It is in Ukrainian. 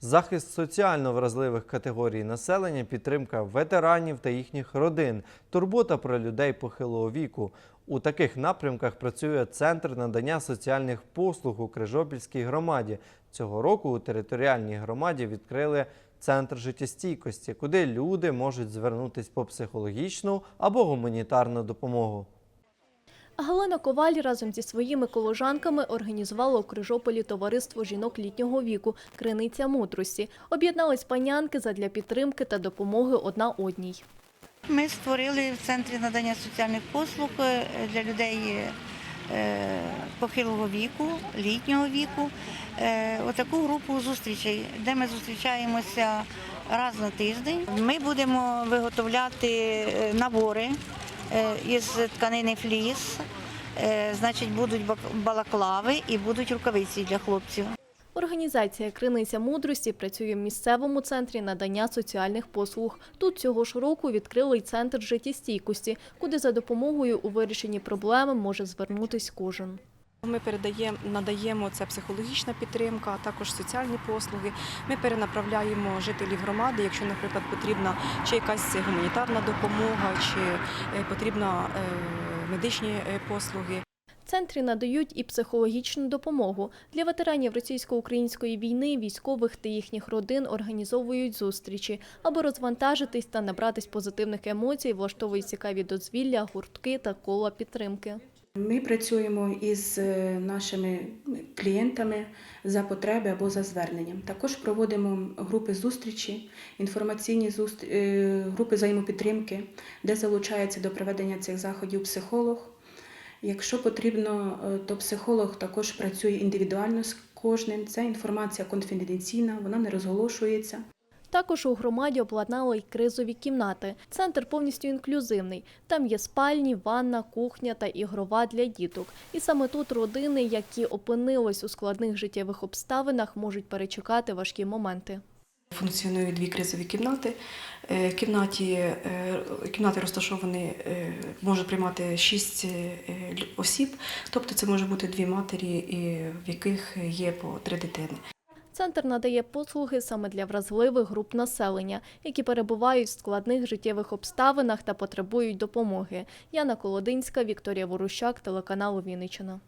Захист соціально вразливих категорій населення, підтримка ветеранів та їхніх родин, турбота про людей похилого віку. У таких напрямках працює центр надання соціальних послуг у Крижопільській громаді. Цього року у територіальній громаді відкрили центр життєстійкості, куди люди можуть звернутися по психологічну або гуманітарну допомогу. Галина Коваль разом зі своїми колежанками організувала у Крижополі товариство жінок літнього віку Криниця мудрості. Об'єднались панянки задля підтримки та допомоги одна одній. Ми створили в центрі надання соціальних послуг е, для людей е, похилого віку, літнього віку. е, Отаку групу зустрічей, де ми зустрічаємося раз на тиждень. Ми будемо виготовляти набори із тканини фліс. Е, Значить, будуть балаклави і будуть рукавиці для хлопців. Організація Криниця мудрості працює в місцевому центрі надання соціальних послуг. Тут цього ж року відкрили й центр життєстійкості, куди за допомогою у вирішенні проблеми може звернутись кожен. Ми передаємо, надаємо це психологічна підтримка, а також соціальні послуги. Ми перенаправляємо жителів громади, якщо, наприклад, потрібна чи якась гуманітарна допомога, чи е, потрібна е, медичні е, послуги. Центрі надають і психологічну допомогу. Для ветеранів російсько-української війни, військових та їхніх родин організовують зустрічі, аби розвантажитись та набратись позитивних емоцій, влаштовують цікаві дозвілля, гуртки та кола підтримки. Ми працюємо із е, нашими клієнтами за потреби або за зверненням. Також проводимо групи зустрічі, інформаційні зустр- е, групи взаємопідтримки, де залучається до проведення цих заходів психолог. Якщо потрібно, е, то психолог також працює індивідуально з кожним. Ця інформація конфіденційна, вона не розголошується. Також у громаді обладнали й кризові кімнати. Центр повністю інклюзивний. Там є спальні, ванна, кухня та ігрова для діток. І саме тут родини, які опинились у складних життєвих обставинах, можуть перечекати важкі моменти. Функціонують дві кризові кімнати. Е, Кімнаті, е, кімнати розташовані, е, можуть приймати шість осіб, тобто це може бути дві матері, в яких є по три дитини. Центр надає послуги саме для вразливих груп населення, які перебувають в складних життєвих обставинах та потребують допомоги. Яна Колодинська, Вікторія Ворущак, телеканал Вінниччина.